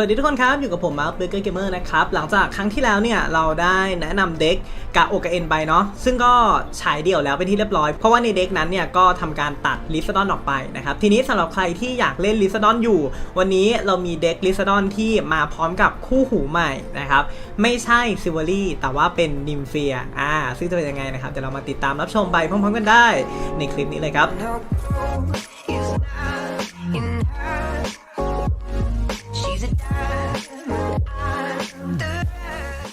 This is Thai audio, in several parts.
วัสดีทุกคนครับ อยู่กับผมมาร์คเบเกอร์เกมเมอร์นะครับ หลังจากครั้งที่แล้วเนี่ย เราได้แนะนำเด็กกะโอกะเอ็นไปเนาะซึ่งก็ฉายเดี่ยวแล้วเป็นที่เรียบร้อย เพราะว่าในเด็กนั้นเนี่ย ก็ทำการตัดลิซดอนออกไปนะครับ ทีนี้สำหรับใครที่อยากเล่นลิซดอนอยู่ วันนี้เรามีเด็กลิซดอนที่มาพร้อมกับคู่หูใหม่นะครับไม่ใช่ซิวอรี่แต่ว่าเป็นนิมเฟียอ่าซึ่งจะเป็นยังไงนะครับเดี๋ยวเรามาติดตามรับชมไปพร้อมๆกันได้ในคลิปนี้เลยครับ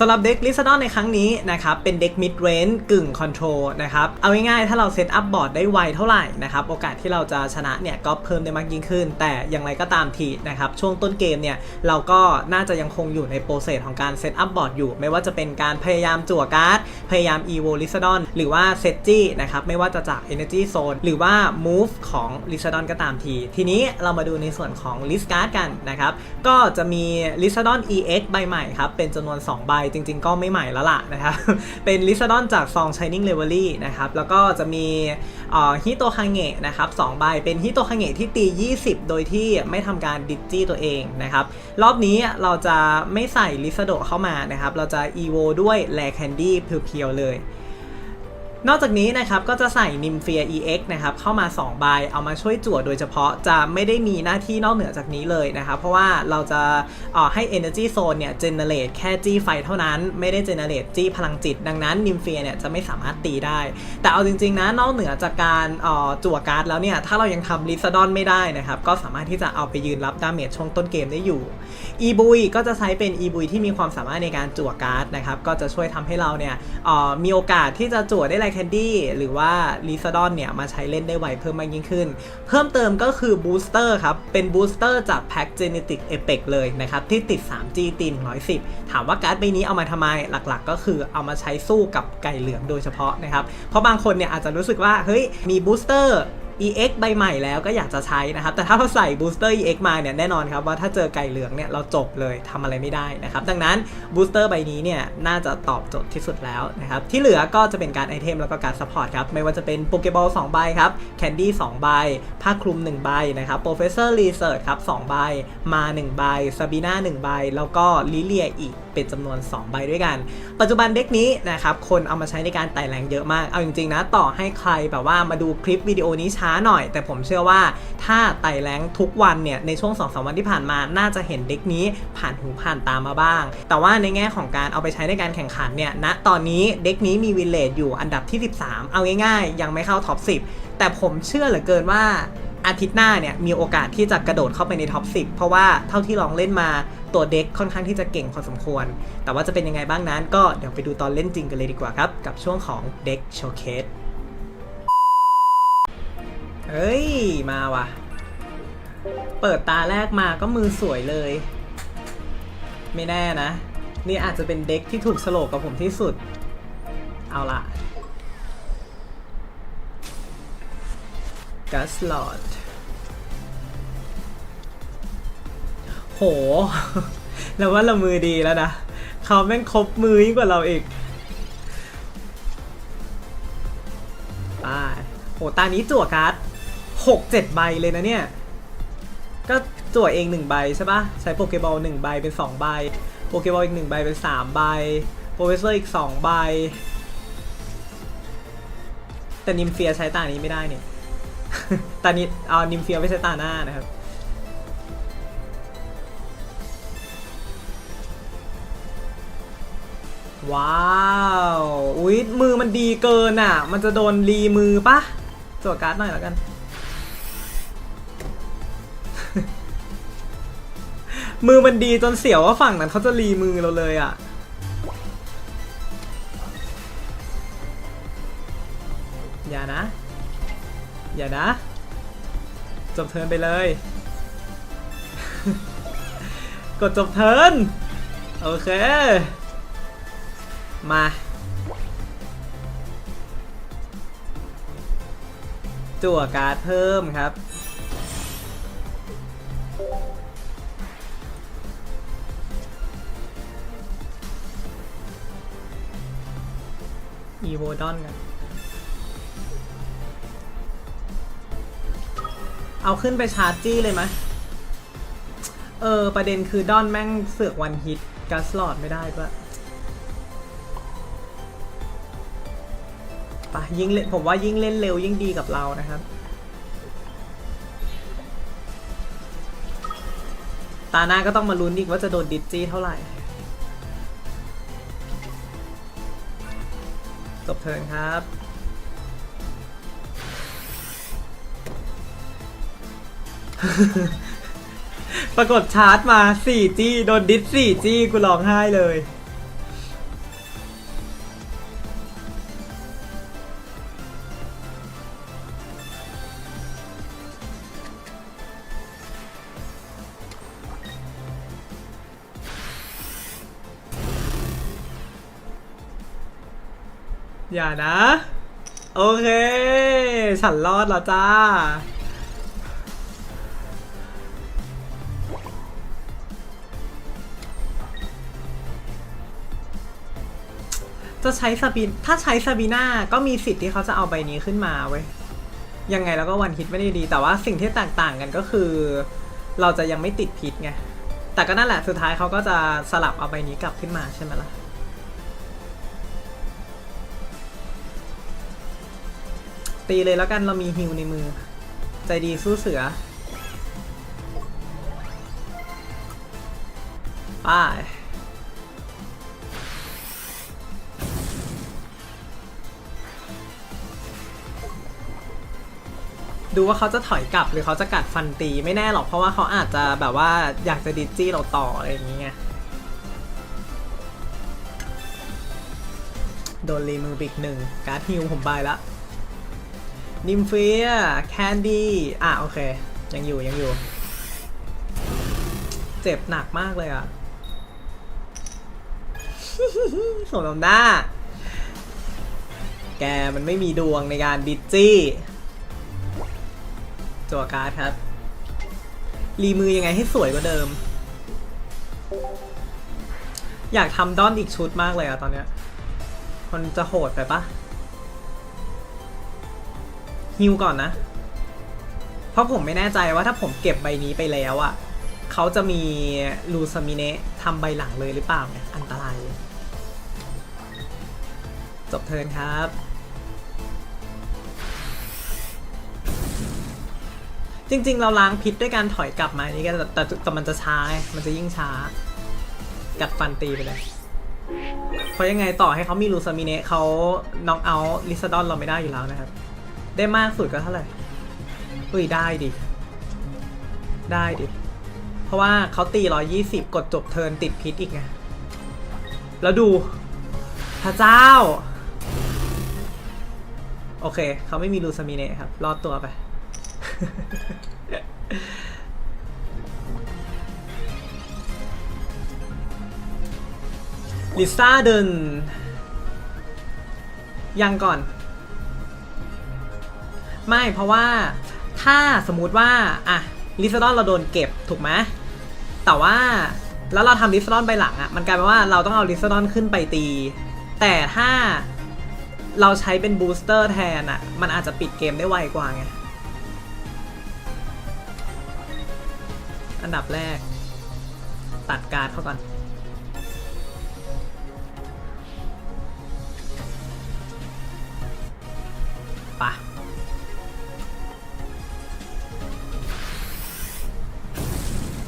สำหรับเด็กลิซดอนในครั้งนี้นะครับเป็นเด็กมิดเรน g ์กึ่งคอนโทรลนะครับเอาง่ายๆถ้าเราเซตอัพบอร์ดได้ไวเท่าไหร่นะครับโอกาสที่เราจะชนะเนี่ยก็เพิ่มได้มากยิ่งขึ้น แต่อย่างไรก็ตามทีนะครับช่วงต้นเกมเนี่ยเราก็น่าจะยังคงอยู่ในโปรเซสของการเซตอัพบอร์ดอยู่ ไม่ว่าจะเป็นการพยายามจั่วการ์ดพยายาม evo ลิซดอนหรือว่าเซตจี้นะครับไม่ว่าจะจาก energy zone หรือว่า move ของลิซดอนก็ตามที ทีนี้เรามาดูในส่วนของลิสการ์ดกันนะครับก็จะมีลิซดอน ex ใบใหม่ครับเป็นจำนวน 2 ใบจริง ๆ ก็ไม่ใหม่แล้วล่ะนะครับ เป็นลิซดอนจากซอง Shining l e v e l y นะครับ แล้วก็จะมีฮิโตคังเงะนะครับสองใบ เป็นฮิโตคังเงะที่ตี 20 โดยที่ไม่ทำการดิจิตัวเองนะครับ รอบนี้เราจะไม่ใส่ลิซโดเข้ามานะครับ เราจะอีโวด้วยแลแคนดี้เพียวๆเลย นอกจากนี้นะครับก็จะใส่นิมเฟีย EX นะครับเข้ามา 2 ใบเอามาช่วยจั่วโดยเฉพาะจะไม่ได้มีหน้าที่นอกเหนือจากนี้เลยนะครับ เพราะว่าเราจะออให้ Energy Zone เนี่ย generate แค่จี้ไฟเท่านั้นไม่ได้ generate จี้พลังจิต ดังนั้นนิมเฟียเนี่ยจะไม่สามารถตีได้ แต่เอาจริงๆนะนอกเหนือจากการออจั่วการ์ดแล้วเนี่ย ถ้าเรายังทำลิซดอนไม่ได้นะครับ ก็สามารถที่จะเอาไปยืนรับดาเมจช่วงต้นเกมได้อยู่อีบุยก็จะใช้เป็นอีบุยที่มีความสามารถในการจั่วการ์ดนะครับก็จะช่วยทำให้เราเนี่ยมีโอกาสที่จะจั่วได้ไลแคนดี้หรือว่าลิซดอนเนี่ย มาใช้เล่นได้ไวเพิ่มมากยิ่งขึ้น เพิ่มเติมก็คือบูสเตอร์ครับ เป็นบูสเตอร์จากแพ็กเจเนติกเอเปกเลยนะครับ ที่ติด 3G ตีน110 ถามว่าการ์ดใบนี้เอามาทำไมหลักๆ ก็คือเอามาใช้สู้กับไก่เหลืองโดยเฉพาะนะครับ เพราะบางคนเนี่ยอาจจะรู้สึกว่าเฮ้ยมีบูสเตอร์ EX ใบใหม่แล้วก็อยากจะใช้นะครับ แต่ถ้าเราใส่บูสเตอร์ EX มาเนี่ยแน่นอนครับว่าถ้าเจอไก่เหลืองเนี่ยเราจบเลยทำอะไรไม่ได้นะครับ ดังนั้นบูสเตอร์ใบนี้เนี่ยน่าจะตอบโจทย์ที่สุดแล้วนะครับ ที่เหลือก็จะเป็นการไอเทมแล้วก็การซัพพอร์ตครับ ไม่ว่าจะเป็นโปเกบอล2ใบครับแคนดี้2ใบผ้าคลุม 1 ใบนะครับโปรเฟสเซอร์รีเสิร์ชครับ2ใบมา 1 ใบซาบีน่า1ใบแล้วก็ลิเลียอีก เป็นจำนวน 2 ใบด้วยกัน ปัจจุบันเด็กนี้นะครับคนเอามาใช้ในการไต่แรงเยอะมาก เอาจริงๆนะต่อให้ใครแบบว่ามาดูคลิปวิดีโอนี้ช้าหน่อย แต่ผมเชื่อว่าถ้าไต่แรงทุกวันเนี่ยในช่วง2อสวันที่ผ่านมาน่าจะเห็นเด็กนี้ผ่านหูผ่านตามาบ้าง แต่ว่าในแง่ของการเอาไปใช้ในการแข่งขันเนี่ยณตอนนี้เด็กนี้มีวิลเลจอยู่อันดับที่ 13 เอาง่ายๆ ยังไม่เข้าท็อป10 แต่ผมเชื่อเหลือเกินว่า อาทิตย์หน้าเนี่ยมีโอกาสที่จะกระโดดเข้าไปในท็อป10 เพราะว่าเท่าที่ลองเล่นมาตัวเด็กค่อนข้างที่จะเก่งพอสมควร แต่ว่าจะเป็นยังไงบ้างนั้น ก็เดี๋ยวไปดูตอนเล่นจริงกันเลยดีกว่าครับ กับช่วงของเด็กโชว์เคสเฮ้ย มาว่ะ เปิดตาแรกมาก็มือสวยเลย ไม่แน่นะ นี่อาจจะเป็นเด็กที่ถูกสโลกกับผมที่สุด เอาล่ะกัสลอด โห แล้วว่าเรามือดีแล้วนะเขาแม่งครบมือยิ่งกว่าเราอีกไป้าโหตานี้จั่วการ์ดหกเจ็ดใบเลยนะเนี่ย ก็จั่วเองหนึ่งใบใช่ปะใช้โปเกบอลหนึ่งใบเป็นสองใบ โปเกบอลอีกหนึ่งใบเป็นสามใบ โปรเฟสเซอร์อีกสองใบ แต่นิมเฟียใช้ตานี้ไม่ได้เนี่ยตานี้เอานิมเฟียไม่ใช่ตาหน้านะครับ ว้าวอุ๊ยมือมันดีเกินอะ มันจะโดนรีมือปะจวดการ์ดหน่อยแล้วกัน มือมันดีจนเสียวว่าฝั่งนั้นเขาจะรีมือเราเลยอะอย่านะ อย่านะ จบเทินไปเลย กดจบเทินโอเค มา จั่วการ์ดเพิ่มครับ อีโวดอนกัน เอาขึ้นไปชาร์จจี้เลยไหมเออ ประเด็นคือดอนแม่งเสือกวันฮิตกัสลอดไม่ได้ปะ ยิ่งเล่นผมว่ายิ่งเล่นเร็วยิ่งดีกับเรานะครับ ตาหน้าก็ต้องมาลุ้นอีกว่าจะโดนดิจจี้เท่าไหร่ จบเทิร์นครับปรากฏชาร์จมา 4G โดนดิส 4G กูร้องไห้เลย อย่านะ โอเค ฉันรอดแล้วจ้า จะใช้ซาบีนถ้าใช้ซาบีน่าก็มีสิทธิ์ที่เขาจะเอาใบนี้ขึ้นมาเว้ย ยังไงแล้วก็วันฮิตไม่ได้ดี แต่ว่าสิ่งที่แตกต่างกันก็คือ เราจะยังไม่ติดพิษไง แต่ก็นั่นแหละสุดท้ายเขาก็จะสลับเอาใบนี้กลับขึ้นมาใช่ไหมล่ะ ตีเลยแล้วกันเรามีฮิวในมือ ใจดีสู้เสือป้ายดูว่าเขาจะถอยกลับหรือเขาจะกัดฟันตีไม่แน่หรอกเพราะว่าเขาอาจจะแบบว่าอยากจะดิจจี้เราต่ออะไรอย่างเงี้ยโดนรีมือบิกหนึ่งการ์ดฮิวผมบายละ นิมเฟียแคนดี้อะโอเค ยังอยู่ยังอยู่ เจ็บหนักมากเลยอะสมน้ำหน้า แกมันไม่มีดวงในการดิจจี้จั่วการ์ดครับ รีมือยังไงให้สวยกว่าเดิม อยากทำดอนอีกชุดมากเลยอะตอนเนี้ย มันจะโหดไปปะ ฮิวก่อนนะ เพราะผมไม่แน่ใจว่าถ้าผมเก็บใบนี้ไปแล้วอะเขาจะมีลูซามิเนะทำใบหลังเลยหรือเปล่าเนี่ยอันตราย จบเทินครับ จริงๆ เราล้างพิษด้วยการถอยกลับมานี่ก็แต่แต่มันจะช้าไงมันจะยิ่งช้า กัดฟันตีไปเลย เพราะยังไงต่อให้เขามีลูซามิเนะเขาน็อกเอาลิซาดอนเราไม่ได้อยู่แล้วนะครับ ได้มากสุดก็เท่าไหร่อุ้ยได้ดิ ได้ดิ เพราะว่าเขาตี120กดจบเทินติดพิษอีกไง แล้วดู พระเจ้า โอเค เขาไม่มีลูซามิเนะครับ รอดตัวไป ลิซ่าเดิน ยังก่อน ไม่เพราะว่าถ้าสมมุติว่าอะลิซาดอนเราโดนเก็บถูกไหมแต่ว่าแล้วเราทำลิซาดอนไปหลังอะ่ะมันกลายเป็นว่าเราต้องเอาลิซาดอนขึ้นไปตี แต่ถ้าเราใช้เป็นบูสเตอร์แทนอะ่ะมันอาจจะปิดเกมได้ไวกว่าไงอันดับแรก ตัดการเข้าก่อน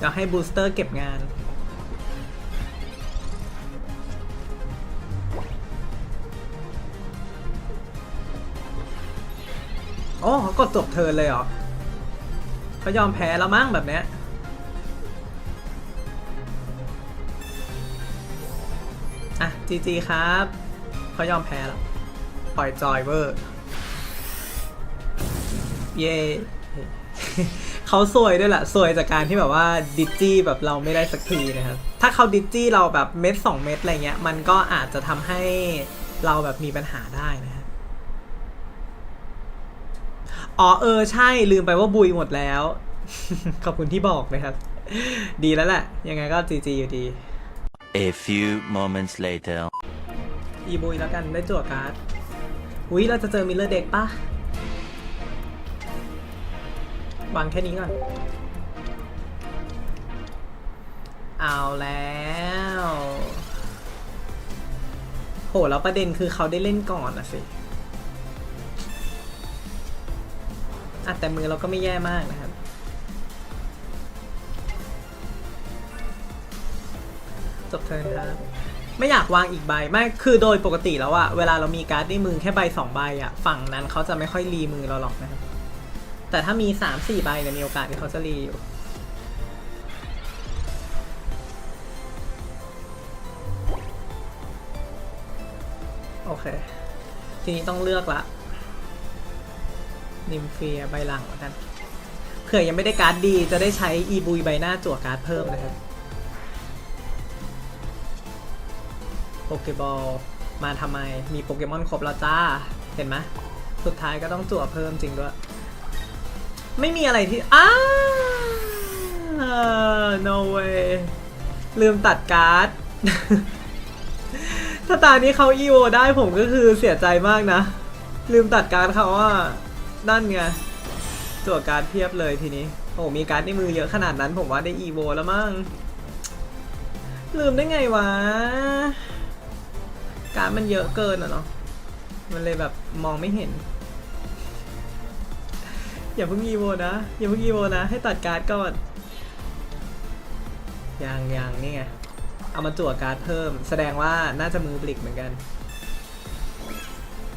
เดี๋ยวให้บูสเตอร์เก็บงาน โอ้เขากดจบเทิร์นเลยเหรอเขายอมแพ้แล้วมั้งแบบเนี้ยอะจีจีครับเขายอมแพ้แล้วปล่อยจอยเวอร์ เย่ เขาซวยด้วยแหละซวยจากการที่แบบว่าดิจจี้แบบเราไม่ได้สักทีนะครับ ถ้าเขาดิจจี้เราแบบเม็ดสองเม็ดอะไรเงี้ย มันก็อาจจะทำให้เราแบบมีปัญหาได้นะฮะอ๋อเออใช่ลืมไปว่าบุยหมดแล้ว ขอบคุณที่บอกนะครับ ดีแล้วแหละ ยังไงก็จีจีอยู่ดี A few moments later. อีบุยแล้วกันได้จั่วการ์ดอุ้ยเราจะเจอมิลเลอร์เด็กปะ วางแค่นี้ก่อน เอาแล้ว โห แล้วประเด็นคือเขาได้เล่นก่อนอะสิอะแต่มือเราก็ไม่แย่มากนะครับ จบเทิร์นครับ ไม่อยากวางอีกใบ ไม่ คือโดยปกติแล้วอะเวลาเรามีการ์ดในมือแค่ใบสองใบอะฝั่งนั้นเขาจะไม่ค่อยรีมือเราหรอกนะครับ แต่ถ้ามีสามสี่ใบเนี่ยมีโอกาสที่เขาจะรีอยู่โอเค ทีนี้ต้องเลือกละ นิมเฟียใบหลังแล้วกันเผื่อยังไม่ได้การ์ดดีจะได้ใช้อีบุยใบหน้าจั่วการ์ดเพิ่มนะครับโปเกบอลมาทำไมมีโปเกมอนครบแล้วจ้า เห็นไหมสุดท้ายก็ต้องจั่วเพิ่มจริงด้วย ไม่มีอะไรที่ อ้า no way ลืมตัดการ์ด ถ้าตานี้เขาอีโวได้ผมก็คือเสียใจมากนะ ลืมตัดการ์ดเขาว่า นั่นไงจั่วการ์ดเพียบเลยทีนี้ โอ้มีการ์ดในมือเยอะขนาดนั้นผมว่าได้อีโวแล้วมั้ง ลืมได้ไงวะ การ์ดมันเยอะเกินอะเนาะ มันเลยแบบมองไม่เห็น อย่าเพิ่งอีโวนะ อย่าเพิ่งอีโวนะ ให้ตัดการ์ดก่อนยังยังนี่ไง เอามาจั่วการ์ดเพิ่ม แสดงว่าน่าจะมือบลิกเหมือนกัน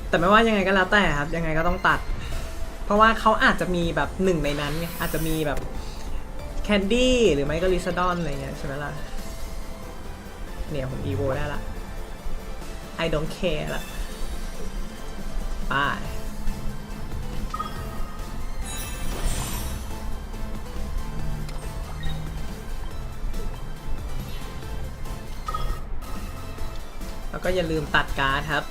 แต่ไม่ว่ายังไงก็แล้วแต่ครับ ยังไงก็ต้องตัด เพราะว่าเขาอาจจะมีแบบหนึ่งในนั้นไงอาจจะมีแบบแคนดี้หรือไม่ก็ลิซาดอนอะไรเงี้ยใช่ไหมล่ะ เนี่ยผมอีโวได้ละ I don't care ละไป แล้วก็อย่าลืมตัดการ์ดครับ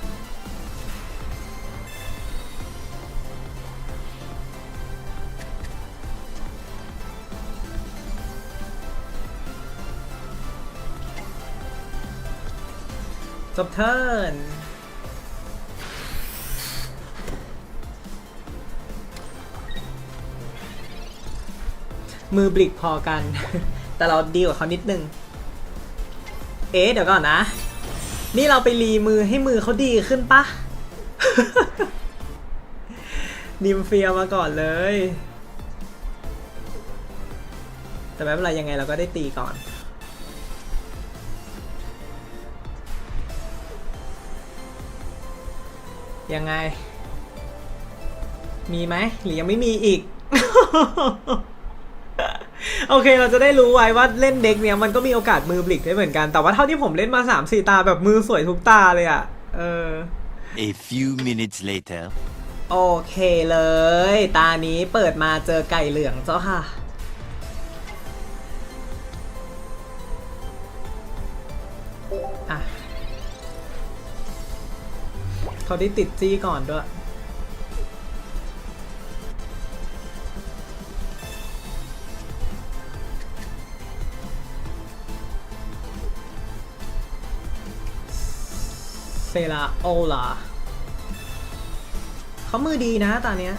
จบเทิร์นมือบลิกพอกัน แต่เราดีกว่าเขานิดนึง เอ๊ะ เดี๋ยวก่อนนะ นี่เราไปรีมือให้มือเขาดีขึ้นปะ นิมเฟียมาก่อนเลย แต่ไม่เป็นไรยังไงเราก็ได้ตีก่อน ยังไง มีไหมหรือยังไม่มีอีก โอเคเราจะได้รู้ไว้ว่าเล่นเด็กเนี้ยมันก็มีโอกาสมือบลิกได้เหมือนกันแต่ว่าเท่าที่ผมเล่นมา3 4ตาแบบมือสวยทุกตาเลยอะ่ะเออ A few minutes later. โอเคเลย ตานี้เปิดมาเจอไก่เหลืองเจ้าค่ะ อะเขาได้ติดจี้ก่อนด้วย เซราโอลาเขามือดีนะตอนเนี้ย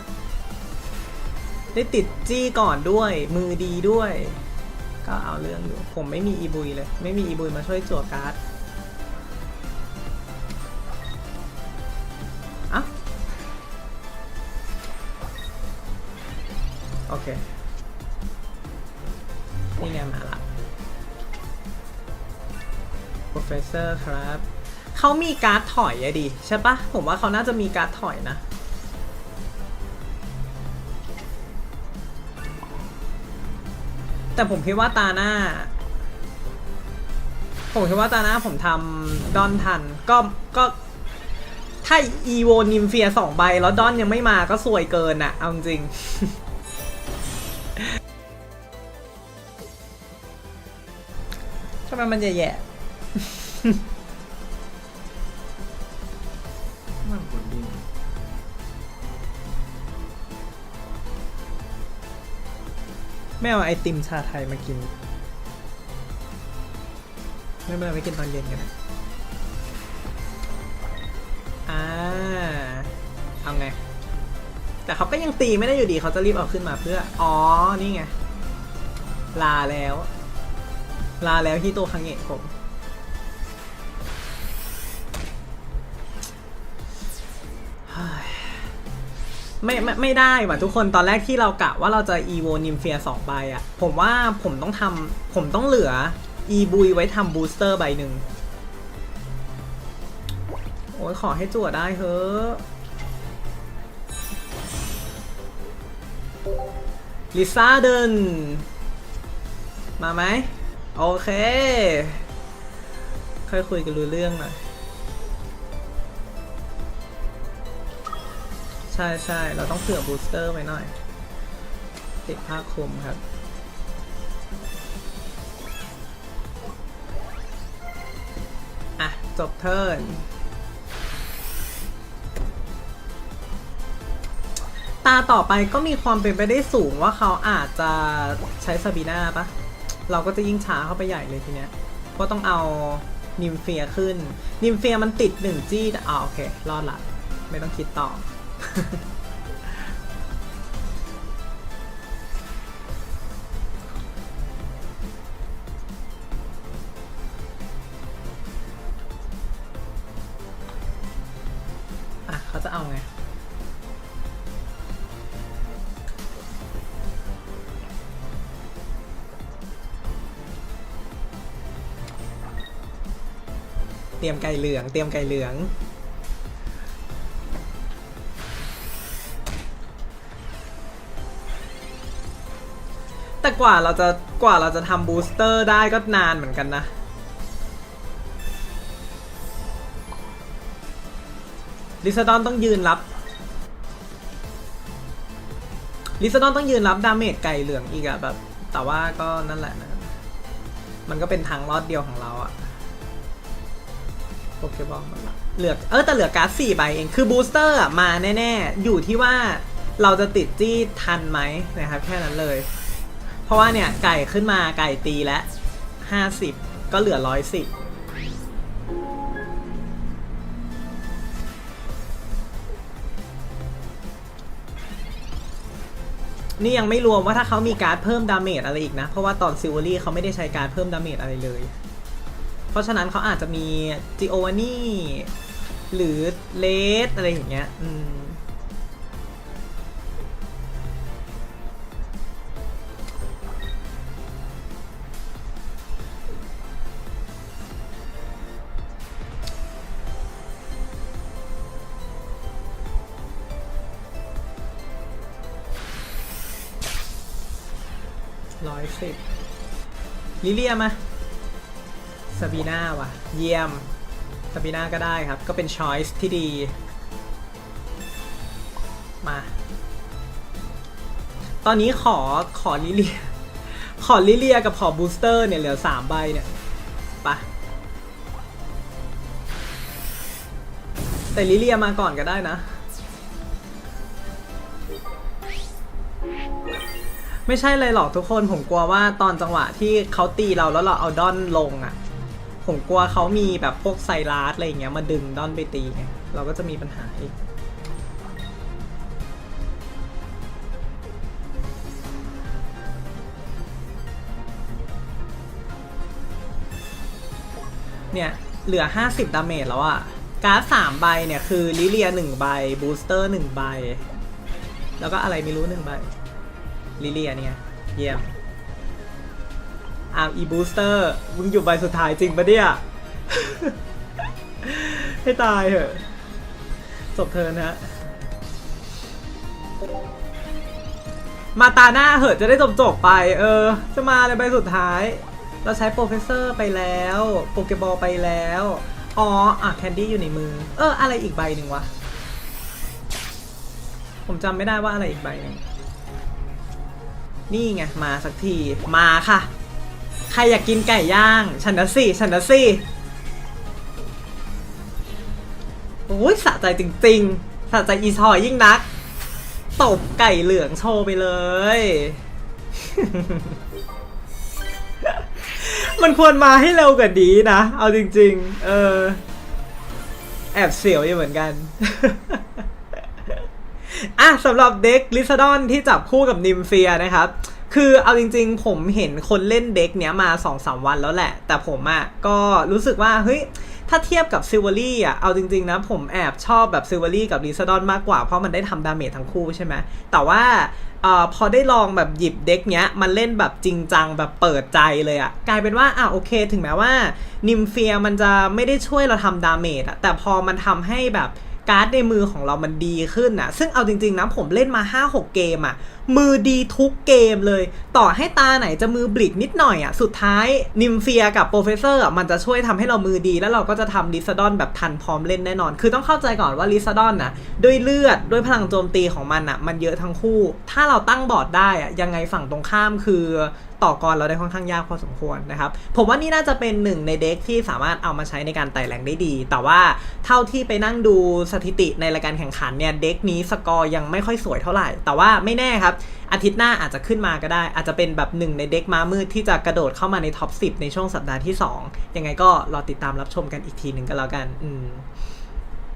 ได้ติดจี้ก่อนด้วย มือดีด้วย ก็เอาเรื่องอยู่ ผมไม่มีอีบุยเลย ไม่มีอีบุยมาช่วยจั่วการ์ด เขามีการ์ดถอยอะดิใช่ปะผมว่าเขาน่าจะมีการ์ดถอยนะแต่ผมคิดว่าตาหน้า ผมคิดว่าตาหน้าผมทำดอนทัน ก็ก็ถ้าอีโวนิมเฟียสองใบแล้วดอนยังไม่มาก็สวยเกินอะเอาจริงทำไมมันแย่ๆ ไม่เอาไอติมชาไทยมากิน ไม่เป็นไรไม่กินตอนเย็นกันนะอ่าเอาไง แต่เขาก็ยังตีไม่ได้อยู่ดีเขาจะรีบเอาขึ้นมาเพื่อ อ๋อ นี่ไง ลาแล้ว ลาแล้วฮิโตคังเงะผมเฮ้ย ไม่ไม่ไม่ได้ว่ะทุกคนตอนแรกที่เรากะว่าเราจะอีโวนิมเฟียสองใบอะผมว่าผมต้องทำผมต้องเหลืออีบุยไว้ทำบูสเตอร์ใบหนึ่งโอ้ยขอให้จั่วได้เถอลิซ่าเดิน มาไหม โอเค ค่อยคุยกันรู้เรื่องหน่อย ใช่ใช่เราต้องเผื่อบูสเตอร์ไว้หน่อย ติดผ้าคลุมครับ อะ จบเทิร์นตาต่อไปก็มีความเป็นไปได้สูงว่าเขาอาจจะใช้ซาบีนาปะเราก็จะยิ่งช้าเข้าไปใหญ่เลยทีเนี้ยเพราะต้องเอานิมเฟียขึ้น นิมเฟียมันติดหนึ่งจี้อ่าโอเค รอดละ ไม่ต้องคิดต่อ อะเขาจะเอาไง เตรียมไก่เหลือง เตรียมไก่เหลือง แต่กว่าเราจะกว่าเราจะทำบูสเตอร์ได้ก็นานเหมือนกันนะ ลิซาดอนต้องยืนรับ ลิซาดอนต้องยืนรับดาเมจไก่เหลืองอีกอะแบบ แต่ว่าก็นั่นแหละนะ มันก็เป็นทางรอดเดียวของเราอะโปเกบอลมันละเหลือเออแต่เหลือการ์ดสี่ใบเอง คือบูสเตอร์มาแน่ ๆ อยู่ที่ว่าเราจะติดจี้ทันไหมนะครับแค่นั้นเลย เพราะว่าเนี่ยไก่ขึ้นมาไก่ตีแล้วห้าสิบก็เหลือร้อยสิบนี่ยังไม่รวมว่าถ้าเขามีการเพิ่มดาเมจอะไรอีกนะ เพราะว่าตอนซิลเวอรี่เขาไม่ได้ใช้การเพิ่มดาเมจอะไรเลย เพราะฉะนั้นเขาอาจจะมีจิโอวานี่หรือเลสอะไรอย่างเงี้ย อืม ร้อยสิบลิเลียมาซาบีนาว่ะ เยี่ยมซาบีนาก็ได้ครับ ก็เป็นช้อยส์ที่ดี มา ตอนนี้ขอขอลิเลีย ขอลิเลียกับขอบูสเตอร์เนี่ยเหลือสามใบเนี่ยไปะแต่ลิเลียมาก่อนก็ได้นะ ไม่ใช่เลยหรอกทุกคนผมกลัวว่าตอนจังหวะที่เขาตีเราแล้วเราเอาดอนลงอะ่ะ ผมกลัวเขามีแบบพวกไซรัสอะไรอย่างเงี้ยมาดึงดอนไปตีไงเราก็จะมีปัญหาอีกเนี่ย เหลือ 50 ดาเมจแล้วอะการ์ดสามใบเนี่ย คือลิเลียหนึ่งใบ บูสเตอร์หนึ่งใบ แล้วก็อะไรไม่รู้หนึ่งใบ ลิเลียเนี่ยเยี่ยมอ้าวอีบูสเตอร์มึงอยู่ใบสุดท้ายจริงปะเนี่ย ให้ตายเหอะจบเทิร์นะมาตาหน้าเหอะจะได้จบจบไป เออ จะมาเลยใบสุดท้าย เราใช้โปรเฟสเซอร์ไปแล้วโปเกบอลไปแล้ว อ๋อ อะแคนดี้อยู่ในมือ เออ อะไรอีกใบหนึ่งวะ ผมจำไม่ได้ว่าอะไรอีกใบหนึ่ง นี่ไงมาสักทีมาค่ะ ใครอยากกินไก่ย่างฉันนะสิฉันนะสิโอ้ยสะใจจริงๆสะใจอีชอยยิ่งนัก ตบไก่เหลืองโชว์ไปเลย มันควรมาให้เร็วกว่านี้นะ เอาจริง ๆ เออ แอบเสียวอยู่เหมือนกัน อะสำหรับเด็กลิซาดอนที่จับคู่กับนิมเฟียนะครับ คือเอาจริงๆ ผมเห็นคนเล่นเด็กเนี้ยมา2อสวันแล้วแหละ แต่ผมอะก็รู้สึกว่า เฮ้ย ถ้าเทียบกับซิลเวอรี่อะ เอาจริงๆนะ ผมแอบชอบแบบซิลเวอรี่กับลิซาดอนมากกว่า เพราะมันได้ทำดาเมจทั้งคู่ใช่ไหมแต่ว่าเออพอได้ลองแบบหยิบเด็กเนี้ยมันเล่นแบบจริงจังแบบเปิดใจเลยอะกลายเป็นว่าอะโอเค ถึงแม้ว่านิมเฟียมันจะไม่ได้ช่วยเราทำดาเมจอะแต่พอมันทำให้แบบ การ์ดในมือของเรามันดีขึ้นอะซึ่งเอาจริงๆนะผมเล่นมา 5-6 เกมอะมือดีทุกเกมเลย ต่อให้ตาไหนจะมือบลิกนิดหน่อยอะสุดท้ายนิมเฟียกับโปรเฟสเซอร์อะมันจะช่วยทำให้เรามือดีแล้วเราก็จะทำลิซาดอนแบบทันพร้อมเล่นแน่นอน คือต้องเข้าใจก่อนว่าลิซาดอนน่ะด้วยเลือดด้วยพลังโจมตีของมันอะมันเยอะทั้งคู่ ถ้าเราตั้งบอร์ดได้อะยังไงฝั่งตรงข้ามคือ ต่อกรเราได้ค่อนข้างยากพอสมควรนะครับ ผมว่านี่น่าจะเป็นหนึ่งในเด็กที่สามารถเอามาใช้ในการไต่แรงได้ดี แต่ว่าเท่าที่ไปนั่งดูสถิติในรายการแข่งขันเนี่ยเด็กนี้สกอร์ยังไม่ค่อยสวยเท่าไหร่ แต่ว่าไม่แน่ครับอาทิตย์หน้าอาจจะขึ้นมาก็ได้ อาจจะเป็นแบบหนึ่งในเด็กม้ามืดที่จะกระโดดเข้ามาในท็อป10 ในช่วงสัปดาห์ที่ 2 ยังไงก็รอติดตามรับชมกันอีกทีหนึ่งก็แล้วกันอืม